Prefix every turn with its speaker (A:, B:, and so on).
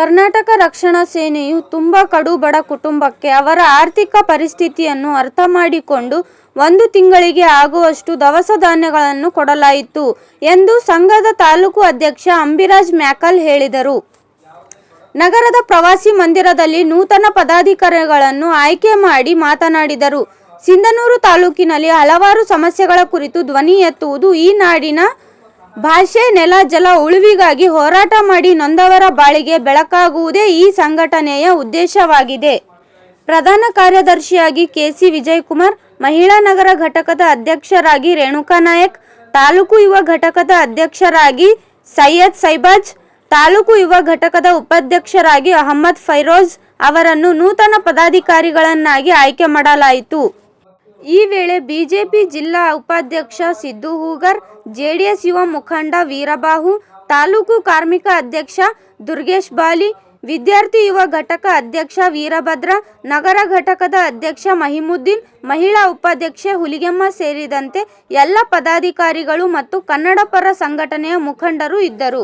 A: ಕರ್ನಾಟಕ ರಕ್ಷಣಾ ಸೇನೆಯು ತುಂಬ ಕಡು ಬಡ ಕುಟುಂಬಕ್ಕೆ ಅವರ ಆರ್ಥಿಕ ಪರಿಸ್ಥಿತಿಯನ್ನು ಅರ್ಥ ಮಾಡಿಕೊಂಡು ಒಂದು ತಿಂಗಳಿಗೆ ಆಗುವಷ್ಟು ದವಸ ಧಾನ್ಯಗಳನ್ನು ಕೊಡಲಾಯಿತು ಎಂದು ಸಂಘದ ತಾಲೂಕು ಅಧ್ಯಕ್ಷ ಅಂಬಿರಾಜ್ ಮ್ಯಾಕಲ್ ಹೇಳಿದರು. ನಗರದ ಪ್ರವಾಸಿ ಮಂದಿರದಲ್ಲಿ ನೂತನ ಪದಾಧಿಕಾರಿಗಳನ್ನು ಆಯ್ಕೆ ಮಾಡಿ ಮಾತನಾಡಿದರು. ಸಿಂಧನೂರು ತಾಲೂಕಿನಲ್ಲಿ ಹಲವಾರು ಸಮಸ್ಯೆಗಳ ಕುರಿತು ಧ್ವನಿ ಎತ್ತುವುದು ಈ ನಾಡಿನ ಭಾಷೆ, ನೆಲ, ಜಲ ಉಳಿವಿಗಾಗಿ ಹೋರಾಟ ಮಾಡಿ ನೊಂದವರ ಬಾಳಿಗೆ ಬೆಳಕಾಗುವುದೇ ಈ ಸಂಘಟನೆಯ ಉದ್ದೇಶವಾಗಿದೆ. ಪ್ರಧಾನ ಕಾರ್ಯದರ್ಶಿಯಾಗಿ ಕೆಸಿ ವಿಜಯಕುಮಾರ್, ಮಹಿಳಾ ನಗರ ಘಟಕದ ಅಧ್ಯಕ್ಷರಾಗಿ ರೇಣುಕಾ ನಾಯಕ್, ತಾಲೂಕು ಯುವ ಘಟಕದ ಅಧ್ಯಕ್ಷರಾಗಿ ಸೈಯದ್ ಸೈಬಾಜ್, ತಾಲೂಕು ಯುವ ಘಟಕದ ಉಪಾಧ್ಯಕ್ಷರಾಗಿ ಅಹಮ್ಮದ್ ಫೈರೋಜ್ ಅವರನ್ನು ನೂತನ ಪದಾಧಿಕಾರಿಗಳನ್ನಾಗಿ ಆಯ್ಕೆ ಮಾಡಲಾಯಿತು. ಈ ವೇಳೆ ಬಿಜೆಪಿ ಜಿಲ್ಲಾ ಉಪಾಧ್ಯಕ್ಷ ಸಿದ್ದು ಹೂಗರ್, ಜೆಡಿಎಸ್ ಯುವ ಮುಖಂಡ ವೀರಬಾಹು, ತಾಲೂಕು ಕಾರ್ಮಿಕ ಅಧ್ಯಕ್ಷ ದುರ್ಗೇಶ್ ಬಾಲಿ, ವಿದ್ಯಾರ್ಥಿ ಯುವ ಘಟಕ ಅಧ್ಯಕ್ಷ ವೀರಭದ್ರ, ನಗರ ಘಟಕದ ಅಧ್ಯಕ್ಷ ಮಹಿಮುದ್ದೀನ್, ಮಹಿಳಾ ಉಪಾಧ್ಯಕ್ಷೆ ಹುಲಿಗೆಮ್ಮ ಸೇರಿದಂತೆ ಎಲ್ಲ ಪದಾಧಿಕಾರಿಗಳು ಮತ್ತು ಕನ್ನಡ ಪರ ಸಂಘಟನೆಯ ಮುಖಂಡರು ಇದ್ದರು.